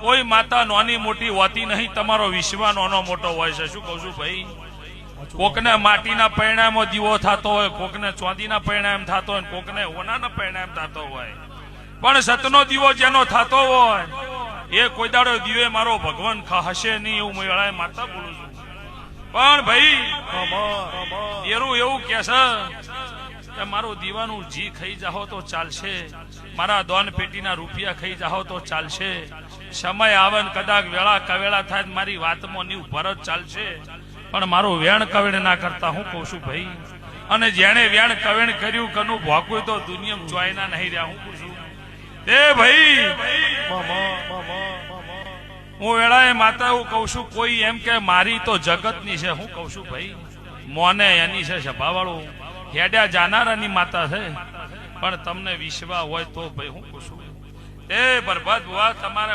કોઈ માતા નોની મોટી હોતી નહીં તમારો વિશ્વા નોનો મોટો હોય છે. શું કહું છું ભાઈ? કોકને માટીના પરિણામો દીવો થતો હોય કોકને ચોંદીના પરિણામ થતો હોય કોકને ઓનાના પરિણામ થતો હોય. પણ સતનો દીવો જેનો થતો હોય એ કોઈ દાડો દીવે મારો ભગવાન હશે નહીં એવું મેળાએ માતા બોલું છું. પણ ભાઈ એરું એવું કે છે કે મારું દીવાનું જી ખાઈ જાહો તો ચાલશે. મારા દોન પેટીના રૂપિયા ખાઈ જાહો તો ચાલશે. સમય આવે કદાચ વેળા કવેળા થાય મારી વાતમાં ની ઉપર ચાલશે. પણ મારું વેણ કવેણ ના કરતા હું કહું છું, ભાઈ, અને જેણે વેણ કવેણ કર્યું કનું ભોગવું તો દુનિયામાં ચોયના નહીં રહ્યા. હું કહું છું, એ ભાઈ, હું વેળાએ માતા હું કઉ છું, કોઈ એમ કે મારી તો જગતની છે. હું કઉ છું, ભાઈ, મોને એની છે, સભાવાળું. હેડ્યા જાનારાની માતા છે. પણ તમને વિશ્વા હોય તો ભાઈ હું કહું છું એ બરબાદ બુઆ, તમારે